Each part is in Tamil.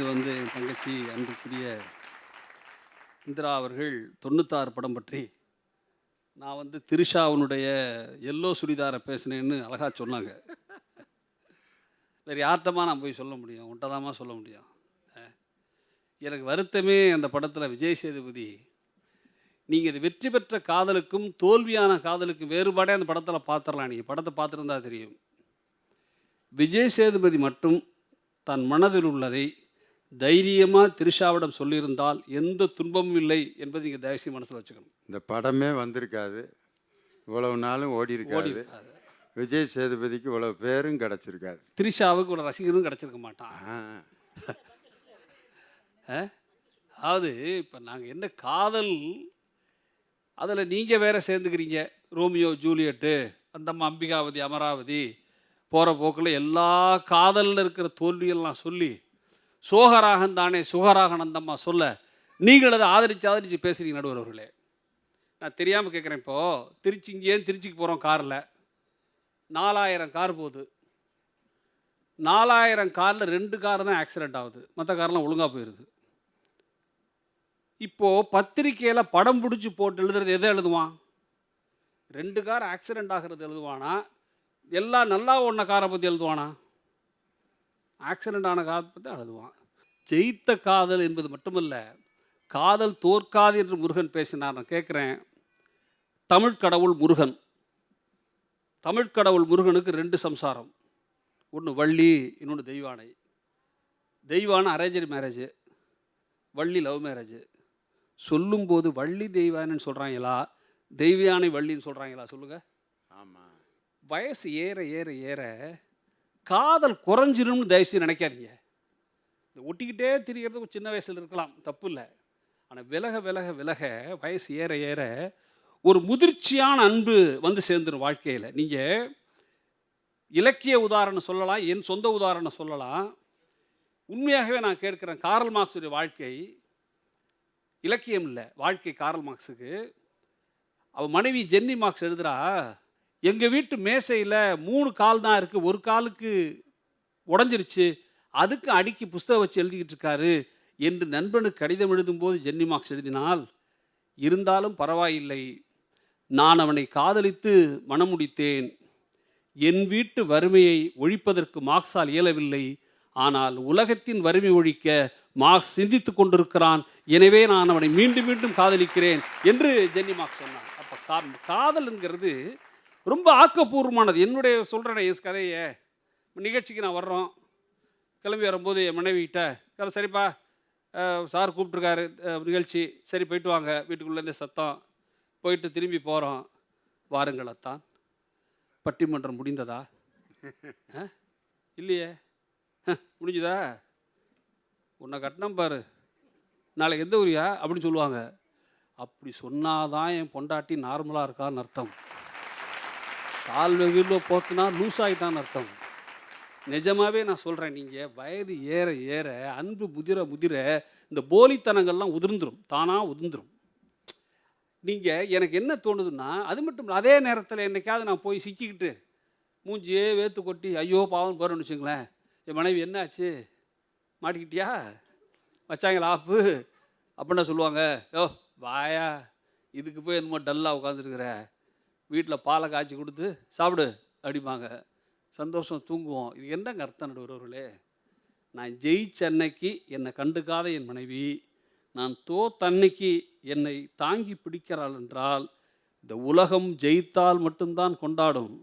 இருந்து வந்த என் தங்கச்சி அன்புக்குரிய இந்திரா அவர்கள் தொண்ணூத்தாறு படம் பற்றி நான் வந்து திருஷாவனுடைய எல்லோ சுடிதாரை பேசினேன்னு அழகாக சொன்னாங்க. வேறு யார்கிட்டமா நான் போய் சொல்ல முடியும்? ஒன்ட்டதாமா சொல்ல முடியும். எனக்கு வருத்தமே அந்த படத்தில் விஜய் சேதுபதி. நீங்கள் இது வெற்றி பெற்ற காதலுக்கும் தோல்வியான காதலுக்கும் வேறுபாடே அந்த படத்தில் பார்த்துடலாம் நீங்கள் படத்தை பார்த்துருந்தா தெரியும். விஜய் சேதுபதி மட்டும் தன் மனதில் உள்ளதை தைரியமாக திரிஷாவிடம் சொல்லியிருந்தால் எந்த துன்பமும் இல்லை என்பதை நீங்கள் தயவுசெய்து மனசில் வச்சுக்கணும். இந்த படமே வந்திருக்காது. இவ்வளவு நாளும் ஓடி இருக்காது விஜய் சேதுபதிக்கு இவ்வளவு பேரும் கிடச்சிருக்காது. திரிஷாவுக்கு ஒரு ரசிகரும் கிடச்சிருக்க மாட்டான். அதாவது இப்போ நாங்கள் என்ன காதல் அதில் நீங்கள் வேற சேர்ந்துக்கிறீங்க. ரோமியோ ஜூலியட்டு அந்தம்மா அம்பிகாவதி அமராவதி போகிற போக்கில் எல்லா காதலில் இருக்கிற தோல்வியெல்லாம் சொல்லி சோகராகன் தானே சுகராகனந்தம்மா சொல்ல நீங்கள் அதை ஆதரித்து ஆதரித்து பேசுகிறீங்க நடுவர் அவர்களே. நான் தெரியாமல் கேட்குறேன் இப்போது திருச்சி இங்கேயும் திருச்சிக்கு போகிறோம் காரில். நாலாயிரம் கார் போகுது. நாலாயிரம் காரில் ரெண்டு கார் தான் ஆக்சிடெண்ட் ஆகுது. மற்ற கார்லாம் ஒழுங்காக போயிடுது இப்போது பத்திரிக்கையில் படம் பிடிச்சி போட்டு எழுதுறது எதை எழுதுவான்? ரெண்டு கார் ஆக்சிடென்ட் ஆகிறது எழுதுவானா? எல்லாம் நல்லா ஒன்றை காரை பற்றி எழுதுவானா? ஆக்சிடென்ட் ஆன காரை பற்றி எழுதுவான் ஜெயித்த காதல் என்பது மட்டுமல்ல காதல் தோற்காது என்று முருகன் பேசினார். நான் கேட்குறேன் தமிழ் கடவுள் முருகன். தமிழ் கடவுள் முருகனுக்கு ரெண்டு சம்சாரம். ஒன்று வள்ளி இன்னொன்று Deivanai. Deivana arranged marriage Valli love marriage. சொல்லும்போது வள்ளி தெய்வானைன்னு சொல்கிறாங்களா தெய்வியானை வள்ளின்னு சொல்கிறாங்களா சொல்லுங்கள் ஆமாம் வயசு ஏற ஏற ஏற காதல் குறைஞ்சிரும்னு தயவுசெய்து நினைக்காதீங்க. இந்த ஒட்டிக்கிட்டே திரிகிறது சின்ன வயசில் இருக்கலாம் தப்பு இல்லை. ஆனால் விலக விலக விலக வயசு ஏற ஏற ஒரு முதிர்ச்சியான அன்பு வந்து சேர்ந்துடும் வாழ்க்கையில். நீங்கள் இலக்கிய உதாரணம் சொல்லலாம் என் சொந்த உதாரணம் சொல்லலாம். உண்மையாகவே நான் கேட்குறேன் காரல் மார்க்ஸுடைய வாழ்க்கை இலக்கியம் இல்லை வாழ்க்கை காரல் மார்க்ஸுக்கு. அவள் மனைவி ஜென்னி மார்க்ஸ் எழுதுறா எங்கள் வீட்டு மேசையில் மூணு கால் தான் இருக்குது ஒரு காலுக்கு உடஞ்சிருச்சு. அதுக்கு அடிக்கி புஸ்தகம் வச்சு எழுதிக்கிட்டு இருக்காரு என்று நண்பனுக்கு கடிதம் எழுதும்போது ஜென்னி மார்க்ஸ் எழுதினால் இருந்தாலும் பரவாயில்லை. நான் அவனை காதலித்து மனமுடித்தேன் என் வீட்டு வறுமையை ஒழிப்பதற்கு மார்க்ஸால் இயலவில்லை. ஆனால் உலகத்தின் வறுமை ஒழிக்க மார்க்ஸ் சிந்தித்து கொண்டிருக்கிறான். எனவே நான் அவனை மீண்டும் மீண்டும் காதலிக்கிறேன் என்று ஜென்னி மார்க்ஸ் சொன்னான். அப்போ காதல்ங்கிறது ரொம்ப ஆக்கப்பூர்வமானது. என்னுடைய சொல்கிறேன் எஸ் கதையை. நிகழ்ச்சிக்கு நான் வர்றோம். கிளம்பி வரும்போது என் மனைவிகிட்ட "கல, சரிப்பா சார் கூப்பிட்ருக்காரு நிகழ்ச்சி. சரி போயிட்டு வாங்க. வீட்டுக்குள்ளேருந்தே சத்தம். போயிட்டு திரும்பி போகிறோம் வாருங்கள் அத்தான். பட்டிமன்றம் முடிந்ததா? ஆ? இல்லையே. "ஹ, முடிஞ்சுதா? உன்னை கட்டினம் பாரு. நாளைக்கு எந்த ஊரியா? அப்படின்னு சொல்லுவாங்க. அப்படி சொன்னாதான் என் பொண்டாட்டி நார்மலாக இருக்கான்னு அர்த்தம். சால்வெகிலோ போத்துனா லூஸ் ஆகிட்டான்னு அர்த்தம். நிஜமாவே நான் சொல்கிறேன் நீங்கள் வயது ஏற ஏற அன்பு முதிர முதிர இந்த போலித்தனங்கள்லாம் உதிர்ந்துடும் தானாக உதிர்ந்துடும் நீங்கள் எனக்கு என்ன தோணுதுன்னா அது மட்டும் இல்லை அதே நேரத்தில் என்னைக்காவது நான் போய் சிக்கிக்கிட்டு மூஞ்சியே வேத்து கொட்டி ஐயோ பாவம் போகிறேன்னு வச்சுங்களேன் என் மனைவி என்னாச்சு? மாட்டிக்கிட்டியா? வச்சாங்களா ஆப்பு? அப்படின்னா சொல்லுவாங்க யோ வாயா இதுக்கு போய் என்னமோ டல்லாக உட்காந்துருக்குற வீட்டில் பாலை காய்ச்சி கொடுத்து சாப்பிடு அப்படிம்பாங்க. சந்தோஷம் தூங்குவோம். இது என்னங்க அர்த்தம் நடுவர்களே நான் ஜெயிச்ச அன்னைக்கு என்னை கண்டுக்காத என் மனைவி. நான் தோத்தன்னைக்கு என்னை தாங்கி பிடிக்கிறாள் என்றால் இந்த உலகம் ஜெயித்தால் மட்டும்தான் கொண்டாடும்.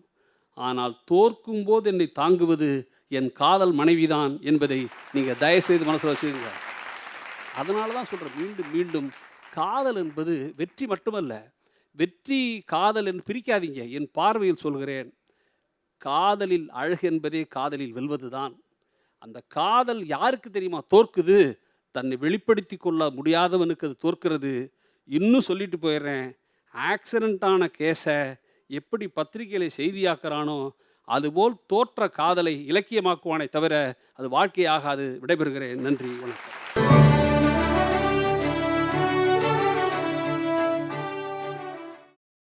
ஆனால் தோற்கும் போது என்னை தாங்குவது என் காதல் மனைவிதான் என்பதை நீங்கள் தயவுசெய்து மனசில் வச்சுக்கோங்க. அதனால தான் சொல்கிறேன் மீண்டும் மீண்டும் காதல் என்பது வெற்றி மட்டுமல்ல வெற்றி காதல் என்று பிரிக்காதீங்க. என் பார்வையில் சொல்கிறேன் காதலில் அழகு என்பதே காதலில் வெல்வதுதான். அந்த காதல் யாருக்கு தெரியுமா? தோற்குது. தன்னை வெளிப்படுத்தி கொள்ள முடியாதவனுக்கு அது தோற்கிறது. இன்னும் சொல்லிட்டு போயிடுறேன் ஆக்சிடெண்ட்டான கேஸை எப்படி பத்திரிகையில் செய்தியாக்குறானோ அதுபோல் தோற்ற காதலை இலக்கியமாக்குவானே தவிர அது வாழ்க்கையாகாது. விடைபெறுகிறேன். நன்றி வணக்கம்.